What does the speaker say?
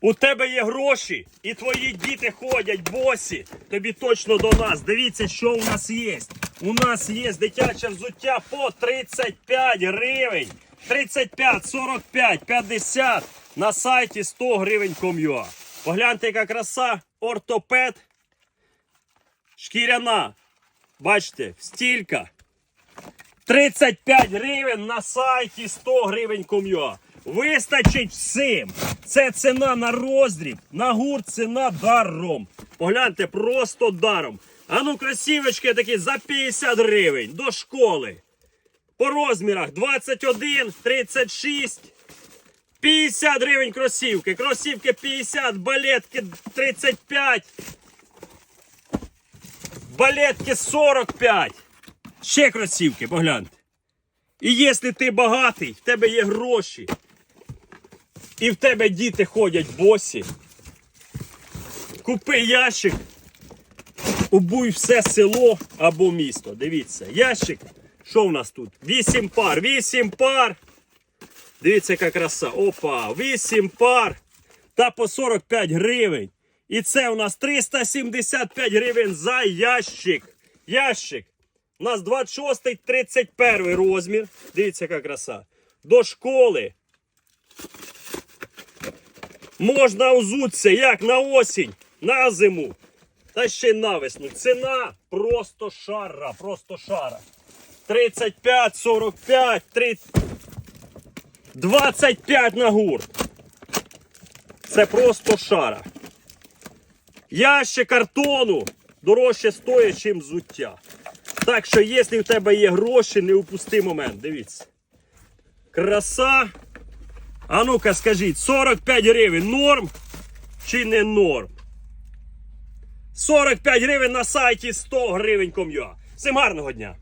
У тебе є гроші, і твої діти ходять босі. Тобі точно до нас. Дивіться, що у нас є. У нас є дитяче взуття по 35 гривень. 35, 45, 50 на сайті 100 гривень ком'юа. Погляньте, яка краса, ортопед, шкіряна. Бачите, стілька. 35 гривень на сайті 100 гривень ком'юа. Вистачить всім. Це ціна на роздріб, на гурт ціна даром. Погляньте, просто даром. А ну, красивочки такі за 50 гривень до школи. По розмірах 21, 36, 50 гривень кросівки. Кросівки 50, балетки 35. Балетки 45. Ще кросівки, погляньте. І якщо ти багатий, в тебе є гроші, і в тебе діти ходять босі, купи ящик, обуй все село або місто. Дивіться, ящик. Що в нас тут? 8 пар, 8 пар. Дивіться, яка краса. Опа, 8 пар. Та по 45 гривень. І це у нас 375 гривень за ящик. Ящик. У нас 26 31 розмір. Дивіться, яка краса. До школи. Можна озутися як на осінь, на зиму. Та ще й на весну. Ціна просто шара, просто шара. 35, 45, 30, 25 на гурт. Це просто шара. Ящик картону дорожче стоїть, ніж взуття. Так що, якщо в тебе є гроші, не упусти момент. Дивіться. Краса. А ну-ка скажіть, 45 гривень норм чи не норм? 45 гривень на сайті 100 гривень ком'я. Всім гарного дня!